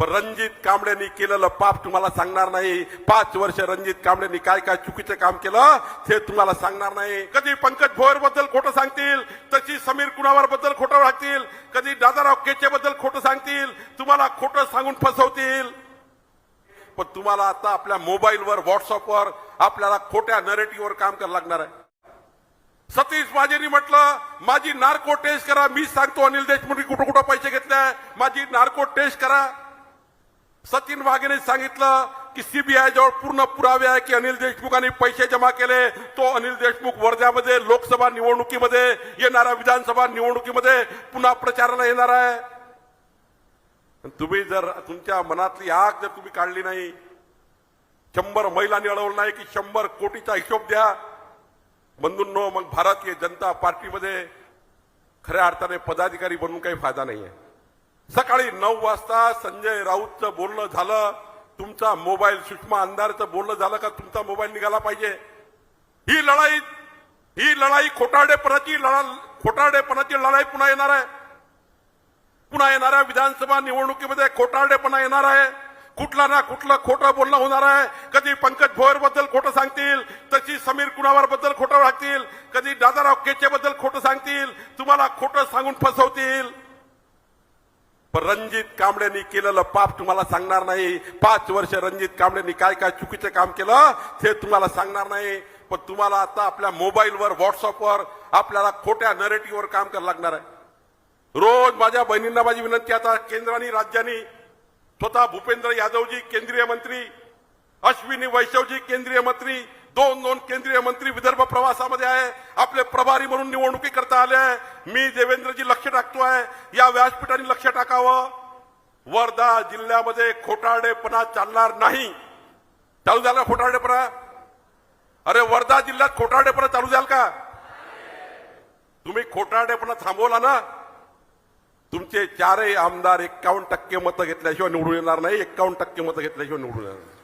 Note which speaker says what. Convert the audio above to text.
Speaker 1: पण रणजित कांबळेंनी केलेलं पाप तुम्हाला सांगणार नाही. पाच वर्ष रणजित कांबळेंनी काय काय चुकीचं काम केलं ते तुम्हाला सांगणार नाही. कधी पंकज भोयरबद्दल खोटं सांगतील तशी समीर कुणावर बद्दल खोटं सांगतील कधी दादाराव केचे बद्दल खोटं सांगतील तुम्हाला खोटं सांगून फसवतील. पण तुम्हाला आता आपल्या मोबाईलवर व्हॉट्सअपवर आपल्याला खोट्या नरेटिव्हवर काम करायला लागणार आहे. सतीश माझेनी म्हटलं माझी नार्को टेस्ट करा मी सांगतो अनिल देशमुख कुठं कुठं पैसे घेतले माझी नार्को टेस्ट करा. सचिन वाघेने सांगितलं की सीबीआय जवळ पूर्ण पुरावे आहे की अनिल देशमुखांनी पैसे जमा केले. तो अनिल देशमुख वर्ध्यामध्ये लोकसभा निवडणुकीमध्ये येणाऱ्या विधानसभा निवडणुकीमध्ये पुन्हा प्रचाराला येणार आहे. पण तुम्ही जर तुमच्या मनातली आग जर तुम्ही काढली नाही शंभर महिलांनी अडवलं नाही की शंभर कोटीचा हिशोब द्या. बंधूंनो मग भारतीय जनता पार्टीमध्ये खऱ्या अर्थाने पदाधिकारी बनून काही फायदा नाही आहे सकाळी नऊ वाजता संजय राऊतचं बोलणं झालं. तुमचा मोबाईल सुषमा अंधारचं बोलणं झालं का तुमचा मोबाईल निघाला पाहिजे? ही लढाई ही लढाई खोटारडेपणाची लढा खोटारडेपणाची लढाई पुन्हा येणार आहे. पुन्हा येणाऱ्या विधानसभा निवडणुकीमध्ये खोटारडेपणा येणार आहे. कुठला ना कुठलं खोटं बोलणं होणार आहे. कधी पंकज भोयरबद्दल खोटं सांगतील तशी समीर कुणावर बद्दल खोटं सांगतील कधी दादाराव केचे बद्दल खोटं सांगतील तुम्हाला खोटं सांगून फसवतील. पण रणजित कांबळेंनी केलेलं पाप तुम्हाला सांगणार नाही. पाच वर्ष रणजित कांबळेंनी काय काय चुकीचं काम केलं ते तुम्हाला सांगणार नाही. पण तुम्हाला आता आपल्या मोबाईलवर व्हॉट्सअपवर आपल्याला खोट्या नरेटिव्हवर काम करायला लागणार आहे. रोज माझ्या बहिणींना माझी विनंती आता केंद्र आणि राज्यांनी स्वतः भूपेंद्र यादवजी केंद्रीय मंत्री अश्विनी वैष्णवजी केंद्रीय मंत्री दोन दोन केंद्रीय मंत्री विदर्भ प्रवासामध्ये आहे. आपले प्रभारी म्हणून निवडणुकी करता आले आहे. मी देवेंद्रजी लक्ष टाकतोय या व्यासपीठाने लक्ष टाकावं. वर्धा जिल्ह्यामध्ये खोटारडेपणा चालणार नाही. चालू झाला खोटारडेपणा? अरे वर्धा जिल्ह्यात खोटारडेपणा चालू झाल का? तुम्ही खोटारडेपणा थांबवला ना? तुमचे चारही आमदार एक्कावन्न टक्के मतं घेतल्याशिवाय निवडून येणार नाही. एक्कावन्न टक्के मतं घेतल्याशिवाय निवडून येणार नाही.